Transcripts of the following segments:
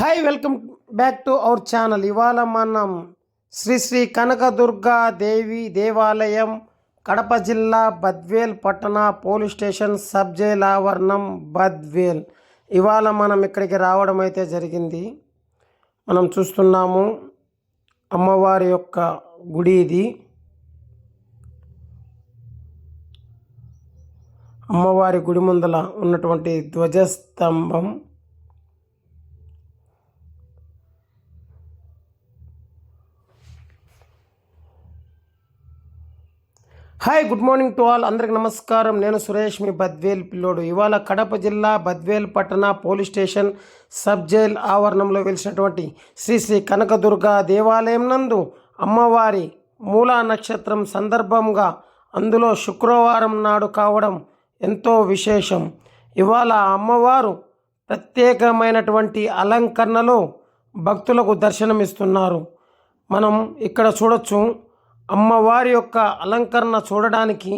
Hi welcome back to our channel ఇవాళ మనం శ్రీ శ్రీ కనకదుర్గా దేవి దేవాలయం కడప జిల్లా బద్వేల్ పట్టణ పోలీస్ స్టేషన్ సబ్ జైల్ ఆవరణం బద్వేల్. ఇవాళ మనం ఇక్కడికి రావడం అయితే జరిగింది. మనం చూస్తున్నాము అమ్మవారి యొక్క గుడి ఇది. అమ్మవారి గుడి ముందల ఉన్నటువంటి ధ్వజస్తంభం. Hi good morning to all. అందరికి నమస్కారం. నేను సురేష్ మీ బద్వేల్ పిల్లోడు. ఇవాళ కడప జిల్లా బద్వేల్ పట్టణ పోలీస్ స్టేషన్ సబ్ జైల్ ఆవరణంలో వెలిసినటువంటి శ్రీ శ్రీ కనకదుర్గ దేవాలయం నందు అమ్మవారి మూలా నక్షత్రం సందర్భంగా అందులో శుక్రవారం నాడు కావడం ఎంతో విశేషం. ఇవాళ అమ్మవారు ప్రత్యేకమైనటువంటి అలంకరణలో భక్తులకు దర్శనమిస్తున్నారు. మనం ఇక్కడ చూడొచ్చు అమ్మవారి యొక్క అలంకరణ చూడడానికి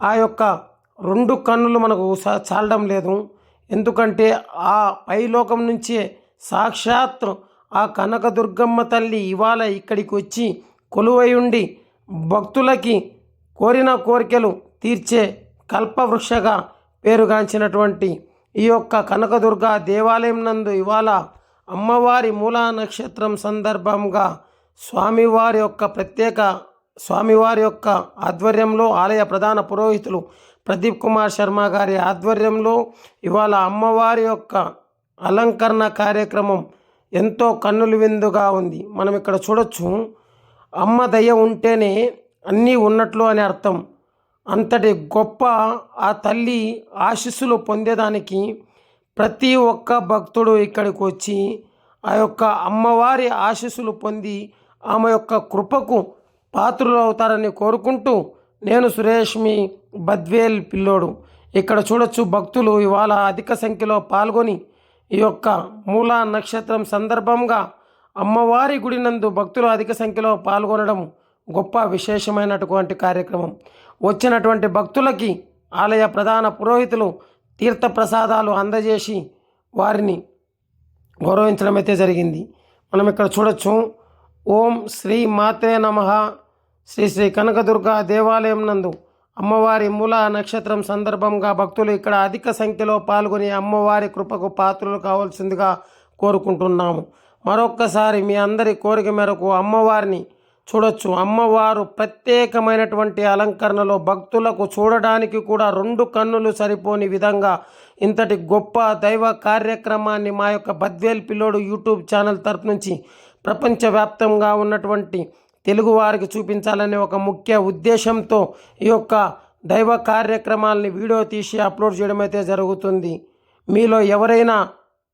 ఆ యొక్క రెండు కన్నులు మనకు స- చాలడం లేదు. ఎందుకంటే ఆ పైలోకం నుంచే సాక్షాత్ ఆ కనకదుర్గమ్మ తల్లి ఇవాళ ఇక్కడికి వచ్చి కొలువై ఉండి భక్తులకి కోరిన కోరికలు తీర్చే కల్పవృక్షగా పేరుగాంచినటువంటి ఈ యొక్క కనకదుర్గ దేవాలయం నందు ఇవాళ అమ్మవారి మూలా నక్షత్రం సందర్భంగా స్వామివారి యొక్క ప్రత్యేక స్వామివారి యొక్క ఆధ్వర్యంలో ఆలయ ప్రధాన పురోహితులు ప్రదీప్ కుమార్ శర్మ గారి ఆధ్వర్యంలో ఇవాళ అమ్మవారి యొక్క అలంకరణ కార్యక్రమం ఎంతో కన్నుల విందుగా ఉంది. మనం ఇక్కడ చూడొచ్చు అమ్మ దయ ఉంటేనే అన్నీ ఉన్నట్లు అని అర్థం. అంతటి గొప్ప ఆ తల్లి ఆశీస్సులు పొందేదానికి ప్రతి ఒక్క భక్తుడు ఇక్కడికి వచ్చి ఆ యొక్క అమ్మవారి ఆశీస్సులు పొంది ఆమె యొక్క కృపకు పాత్రులు అవుతారని కోరుకుంటూ నేను సురేష్ మీ బద్వేల్ పిల్లోడు. ఇక్కడ చూడొచ్చు భక్తులు ఇవాళ అధిక సంఖ్యలో పాల్గొని ఈ యొక్క మూలా నక్షత్రం సందర్భంగా అమ్మవారి గుడి నందు భక్తులు అధిక సంఖ్యలో పాల్గొనడం గొప్ప విశేషమైనటువంటి కార్యక్రమం. వచ్చినటువంటి భక్తులకి ఆలయ ప్రధాన పురోహితులు తీర్థప్రసాదాలు అందజేసి వారిని గౌరవించడం అయితే జరిగింది. మనం ఇక్కడ చూడొచ్చు. ఓం శ్రీ మాతే నమ. శ్రీ శ్రీ కనకదుర్గ దేవాలయం నందు అమ్మవారి మూల నక్షత్రం సందర్భంగా భక్తులు ఇక్కడ అధిక సంఖ్యలో పాల్గొని అమ్మవారి కృపకు పాత్రలు కావాల్సిందిగా కోరుకుంటున్నాము. మరొక్కసారి మీ అందరి కోరిక మేరకు అమ్మవారిని చూడొచ్చు. అమ్మవారు ప్రత్యేకమైనటువంటి అలంకరణలో భక్తులకు చూడడానికి కూడా రెండు కన్నులు సరిపోని విధంగా ఇంతటి గొప్ప దైవ కార్యక్రమాన్ని మా యొక్క బద్వేల్ పిల్లోడు యూట్యూబ్ ఛానల్ తరపు నుంచి ప్రపంచవ్యాప్తంగా ఉన్నటువంటి తెలుగువారికి చూపించాలనే ఒక ముఖ్య ఉద్దేశంతో ఈ యొక్క దైవ కార్యక్రమాలని వీడియో తీసి అప్లోడ్ చేయడం అయితే జరుగుతుంది. మీలో ఎవరైనా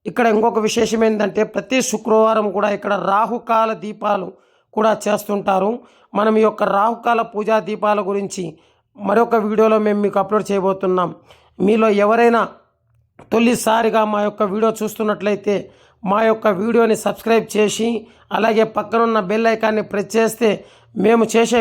ఇక్కడ ఇంకొక విశేషం ఏంటంటే ప్రతి శుక్రవారం కూడా ఇక్కడ రాహుకాల దీపాలు కూడా చేస్తుంటారు. మనం ఈ యొక్క రాహుకాల పూజా దీపాల గురించి మరొక వీడియోలో మేము మీకు అప్లోడ్ చేయబోతున్నాం. మీలో ఎవరైనా తొలిసారిగా మా యొక్క వీడియో చూస్తున్నట్లయితే మా యొక్క వీడియోని సబ్స్క్రైబ్ చేసి అలాగే పక్కనున్న బెల్ ఐకాన్ని ప్రెస్ చేస్తే మేము చేసే